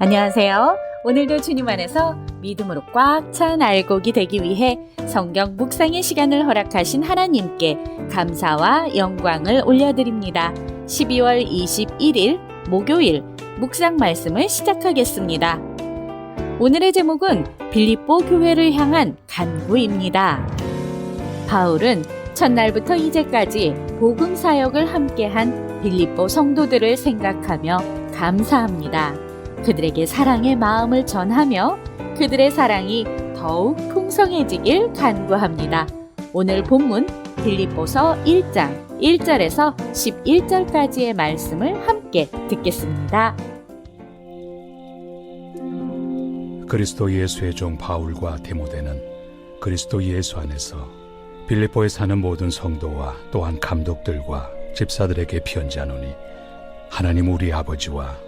안녕하세요. 오늘도 주님 안에서 믿음으로 꽉 찬 알곡이 되기 위해 성경 묵상의 시간을 허락하신 하나님께 감사와 영광을 올려드립니다. 12월 21일 목요일 묵상 말씀을 시작하겠습니다. 오늘의 제목은 빌립보 교회를 향한 간구입니다. 바울은 첫날부터 이제까지 복음 사역을 함께한 빌립보 성도들을 생각하며 감사합니다. 그들에게 사랑의 마음을 전하며 그들의 사랑이 더욱 풍성해지길 간구합니다. 오늘 본문 빌립보서 1장 1절에서 11절까지의 말씀을 함께 듣겠습니다. 그리스도 예수의 종 바울과 디모데는 그리스도 예수 안에서 빌립보에 사는 모든 성도와 또한 감독들과 집사들에게 편지하노니 하나님 우리 아버지와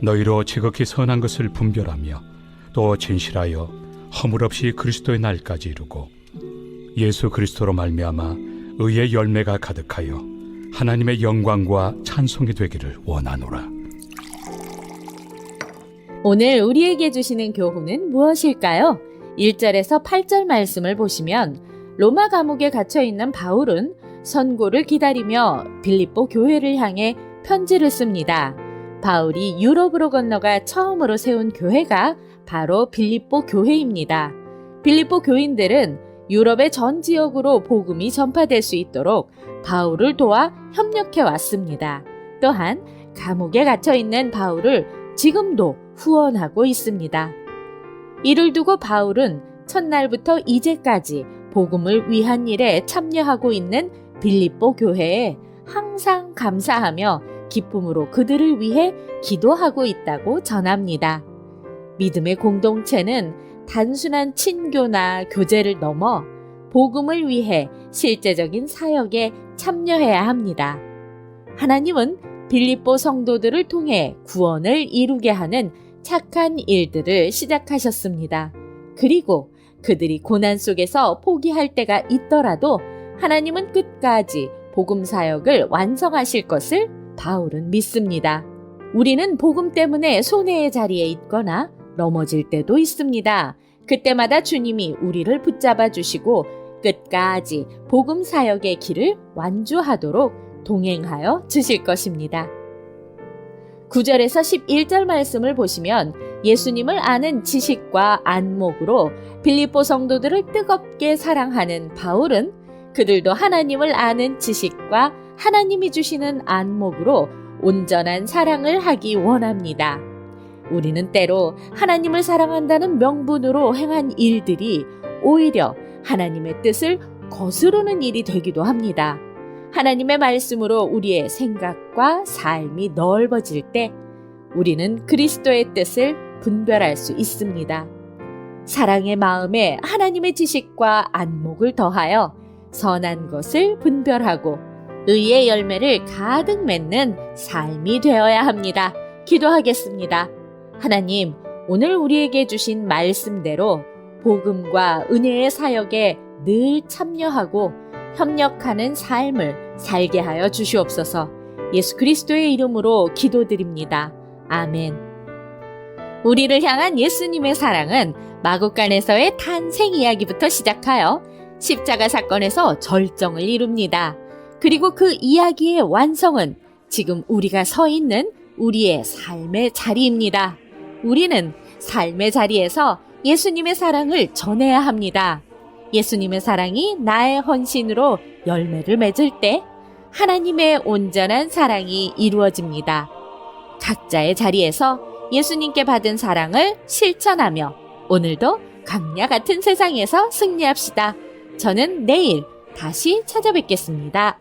너희로 지극히 선한 것을 분별하며 또 진실하여 허물 없이 그리스도의 날까지 이루고 예수 그리스도로 말미암아 의의 열매가 가득하여 하나님의 영광과 찬송이 되기를 원하노라. 오늘 우리에게 주시는 교훈은 무엇일까요? 1절에서 8절 말씀을 보시면 로마 감옥에 갇혀 있는 바울은 선고를 기다리며 빌립보 교회를 향해 편지를 씁니다. 바울이 유럽으로 건너가 처음으로 세운 교회가 바로 빌립보 교회입니다. 빌립보 교인들은 유럽의 전 지역으로 복음이 전파될 수 있도록 바울을 도와 협력해 왔습니다. 또한 감옥에 갇혀 있는 바울을 지금도 후원하고 있습니다. 이를 두고 바울은 첫날부터 이제까지 복음을 위한 일에 참여하고 있는 빌립보 교회에 항상 감사하며 기쁨으로 그들을 위해 기도하고 있다고 전합니다. 믿음의 공동체는 단순한 친교나 교제를 넘어 복음을 위해 실제적인 사역에 참여해야 합니다. 하나님은 빌립보 성도들을 통해 구원을 이루게 하는 착한 일들을 시작하셨습니다. 그리고 그들이 고난 속에서 포기할 때가 있더라도 하나님은 끝까지 복음 사역을 완성하실 것을 바울은 믿습니다. 우리는 복음 때문에 손해의 자리에 있거나 넘어질 때도 있습니다. 그때마다 주님이 우리를 붙잡아 주시고 끝까지 복음 사역의 길을 완주하도록 동행하여 주실 것입니다. 9절에서 11절 말씀을 보시면 예수님을 아는 지식과 안목으로 빌립보 성도들을 뜨겁게 사랑하는 바울은 그들도 하나님을 아는 지식과 하나님이 주시는 안목으로 온전한 사랑을 하기 원합니다. 우리는 때로 하나님을 사랑한다는 명분으로 행한 일들이 오히려 하나님의 뜻을 거스르는 일이 되기도 합니다. 하나님의 말씀으로 우리의 생각과 삶이 넓어질 때 우리는 그리스도의 뜻을 분별할 수 있습니다. 사랑의 마음에 하나님의 지식과 안목을 더하여 선한 것을 분별하고 의의 열매를 가득 맺는 삶이 되어야 합니다. 기도하겠습니다. 하나님, 오늘 우리에게 주신 말씀대로 복음과 은혜의 사역에 늘 참여하고 협력하는 삶을 살게 하여 주시옵소서. 예수 그리스도의 이름으로 기도드립니다. 아멘. 우리를 향한 예수님의 사랑은 마국간에서의 탄생 이야기부터 시작하여 십자가 사건에서 절정을 이룹니다. 그리고 그 이야기의 완성은 지금 우리가 서 있는 우리의 삶의 자리입니다. 우리는 삶의 자리에서 예수님의 사랑을 전해야 합니다. 예수님의 사랑이 나의 헌신으로 열매를 맺을 때 하나님의 온전한 사랑이 이루어집니다. 각자의 자리에서 예수님께 받은 사랑을 실천하며 오늘도 강야 같은 세상에서 승리합시다. 저는 내일 다시 찾아뵙겠습니다.